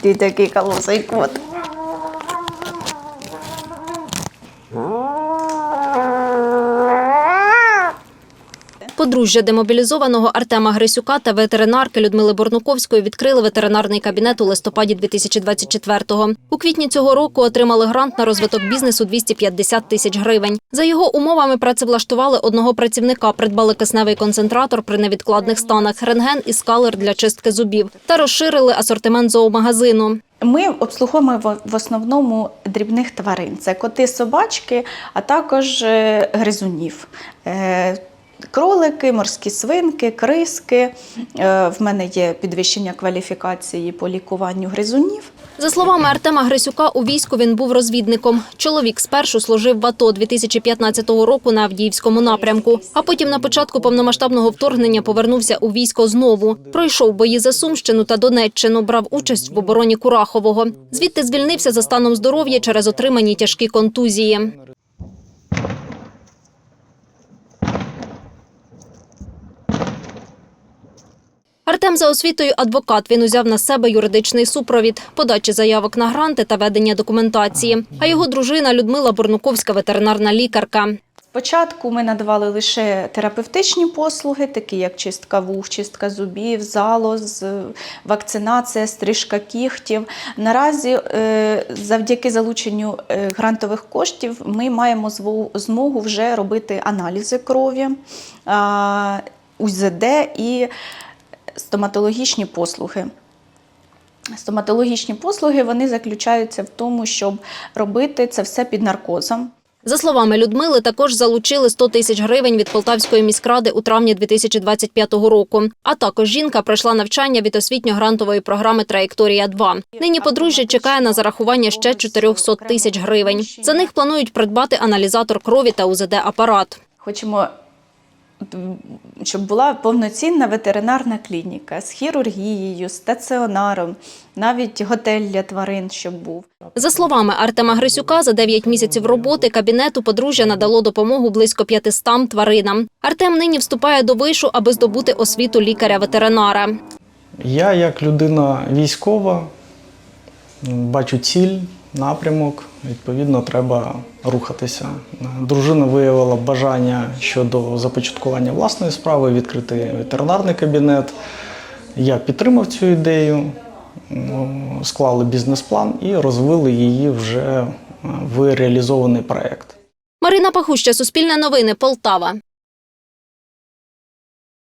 didaki kalau saya kuat. Hmm. Подружжя демобілізованого Артема Грисюка та ветеринарки Людмили Борнуковської відкрили ветеринарний кабінет у листопаді 2024-го. У квітні цього року отримали грант на розвиток бізнесу 250 тисяч гривень. За його умовами працевлаштували одного працівника, придбали кисневий концентратор при невідкладних станах, рентген і скалер для чистки зубів та розширили асортимент зоомагазину. Ми обслуговуємо в- основному дрібних тварин. Це коти, собачки, а також е, гризунів. Кролики, морські свинки, криски. Е, В мене є підвищення кваліфікації по лікуванню гризунів. За словами Артема Грисюка, у війську він був розвідником. Чоловік спершу служив в АТО 2015 року на Авдіївському напрямку, а потім на початку повномасштабного вторгнення повернувся у військо знову. Пройшов бої за Сумщину та Донеччину, брав участь в обороні Курахового. Звідти звільнився за станом здоров'я через отримані тяжкі контузії. Артем за освітою адвокат. Він узяв на себе юридичний супровід, подачі заявок на гранти та ведення документації. А його дружина Людмила Бурнуковська, ветеринарна лікарка. Спочатку ми надавали лише терапевтичні послуги, такі як чистка вух, чистка зубів, залоз, вакцинація, стрижка кігтів. Наразі, е, завдяки залученню е, грантових коштів, ми маємо змогу вже робити аналізи крові, УЗД і стоматологічні послуги. Стоматологічні послуги вони заключаються в тому, щоб робити це все під наркозом. За словами Людмили, також залучили 100 тисяч гривень від Полтавської міськради у травні 2025 року. А також жінка пройшла навчання від освітньо-грантової програми Траєкторія 2 Нині подружжя чекає на зарахування ще 400 тисяч гривень. За них планують придбати аналізатор крові та УЗД-апарат. Хочемо, м, щоб була повноцінна ветеринарна клініка з хірургією, стаціонаром, навіть готель для тварин, щоб був. За словами Артема Грисюка, за 9 місяців роботи кабінету подружжя надало допомогу близько 500 тваринам. Артем нині вступає до вишу, аби здобути освіту лікаря-ветеринара. Я, як людина військова, бачу ціль, напрямок, відповідно, треба рухатися. Дружина виявила бажання щодо започаткування власної справи, відкрити ветеринарний кабінет. Я підтримав цю ідею, склали бізнес-план і розвили її вже е, в реалізований проєкт. Марина Пахуща, Суспільне новини, Полтава.